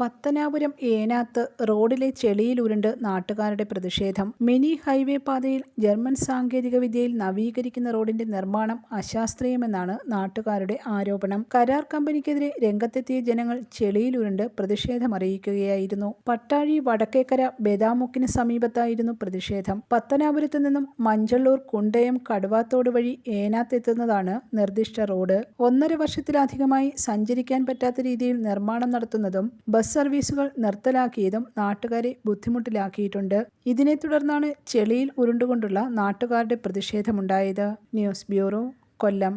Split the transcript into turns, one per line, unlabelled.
പത്തനാപുരം ഏനാത്ത് റോഡിലെ ചെളിയിലുരുണ്ട് നാട്ടുകാരുടെ പ്രതിഷേധം. മിനി ഹൈവേ പാതയിൽ ജർമ്മൻ സാങ്കേതിക വിദ്യയിൽ നവീകരിക്കുന്ന റോഡിന്റെ നിർമ്മാണം അശാസ്ത്രീയമെന്നാണ് നാട്ടുകാരുടെ ആരോപണം. കരാർ കമ്പനിക്കെതിരെ രംഗത്തെത്തിയ ജനങ്ങൾ ചെളിയിലുരുണ്ട് പ്രതിഷേധമറിയിക്കുകയായിരുന്നു. പട്ടാഴി വടക്കേക്കര ബദാമുക്കിന് സമീപത്തായിരുന്നു പ്രതിഷേധം. പത്തനാപുരത്ത് നിന്നും മഞ്ചള്ളൂർ കുണ്ടയം കടുവാത്തോട് വഴി ഏനാത്തെത്തുന്നതാണ് നിർദ്ദിഷ്ട റോഡ്. ഒന്നര വർഷത്തിലധികമായി സഞ്ചരിക്കാൻ പറ്റാത്ത രീതിയിൽ നിർമ്മാണം നടത്തുന്നതും ബസ് സർവീസുകൾ നിർത്തലാക്കിയതും നാട്ടുകാരെ ബുദ്ധിമുട്ടിലാക്കിയിട്ടുണ്ട്. ഇതിനെ തുടർന്നാണ് ചെളിയിൽ ഉരുണ്ടുകൊണ്ടുള്ള നാട്ടുകാരുടെ പ്രതിഷേധമുണ്ടായത്.
News bureau Kollam.